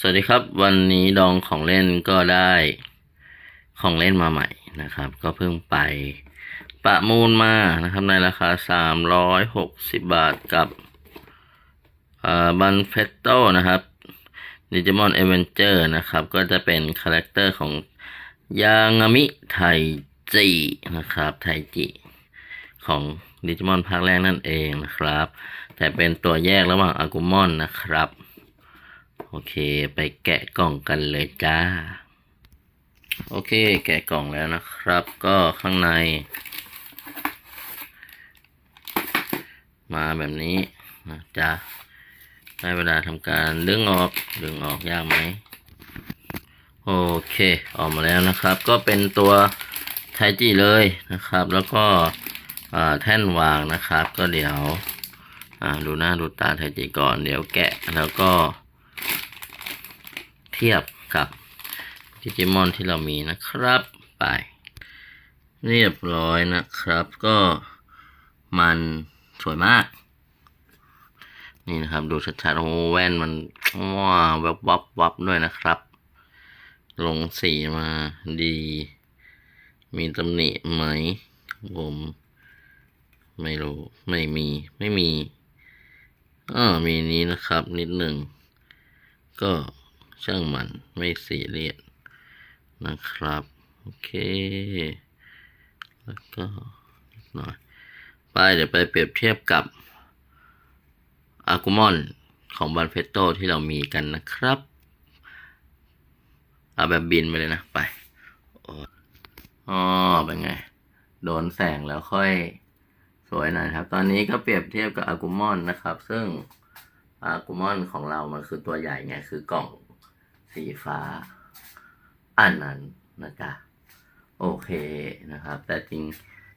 สวัสดีครับ วันนี้ดองของเล่นก็ได้ของเล่นมาใหม่นะครับ ก็เพิ่งไปประมูลมานะครับในราคาสามร้อยหกสิบบาทกับบันเฟตโตนะครับดิจิมอนเอเวนเจอร์นะครับ ก็จะเป็นคาแรคเตอร์ของยางามิไทจินะครับไทจิของดิจิมอนภาคแรกนั่นเองนะครับ แต่เป็นตัวแยกระหว่างอากุมอนนะครับ โอเค ไปแกะกล่องกันเลยจ้า โอเค แกะกล่องแล้วนะครับ ก็ข้างใน มาแบบนี้นะจ๊ะได้เวลาทำการดึงออกดึงออกยากไหมโอเคออกมาแล้วนะครับ ก็เป็นตัวไทจิเลยนะครับ แล้วก็แท่นวางนะครับ ก็เดี๋ยวดูหน้าดูตาไทจิก่อน เดี๋ยวแกะแล้วก็ เทียบกับดิจิมอนที่เรามีนะครับไป เรียบร้อยนะครับ ก็มันสวยมาก นี่นะครับ ดูชัดๆโอ้แว่นมันว้าวับวับวับด้วยนะครับ ลงสีมาดี มีตำหนิไหมผมไม่รู้ ไม่มี ไม่มีอ่ามีนี้นะครับ นิดหนึ่ง ก็ ช่างมันไม่สีเรียสนะครับ โอเค แล้วก็นิดหน่อย ไปเดี๋ยวไปเปรียบเทียบกับอากุมอนของบันเฟโตที่เรามีกันนะครับ เอาแบบบินไปเลยนะ ไปอ๋อเป็นไง โดนแสงแล้วค่อยสวยหน่อยครับ ตอนนี้ก็เปรียบเทียบกับอากุมอนนะครับ ซึ่งอากูมอนของเรามันคือตัวใหญ่ไงคือกล่อง สีฟ้า อันนั้นนะจ๊ะโอเคนะครับ แต่จริง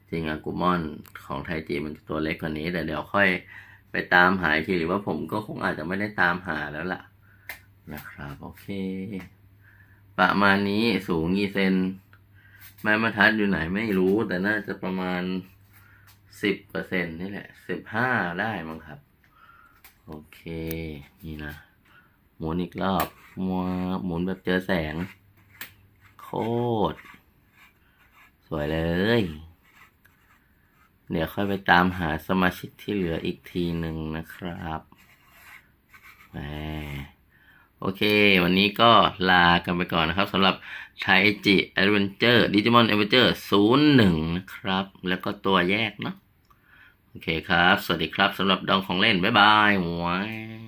จริงอากูมอนของไทจีมันตัวเล็กกว่านี้ แต่เดี๋ยวค่อยไปตามหาทีหรือว่าผมก็คงอาจจะไม่ได้ตามหาแล้วล่ะ นะครับ โอเค ประมาณนี้สูงกี่เซนไม้บรรทัดอยู่ไหนไม่รู้ แต่น่าจะประมาณสิบเปอร์เซ็นนี่แหละสิบห้าได้มั้งครับ โอเค นี่นะ หมุนอีกรอบมัวหมุนแบบเจอแสง โคตร สวยเลย เดี๋ยวค่อยไปตามหาสมาชิกที่เหลืออีกทีหนึ่งนะครับแหมโอเค วันนี้ก็ลากันไปก่อนนะครับสำหรับไทจิแอดเวนเจอร์ดิจิมอนแอดเวนเจอร์ศูนย์หนึ่งนะครับ แล้วก็ตัวแยกเนาะโอเคครับ สวัสดีครับสำหรับดองของเล่น บ๊ายบายหวย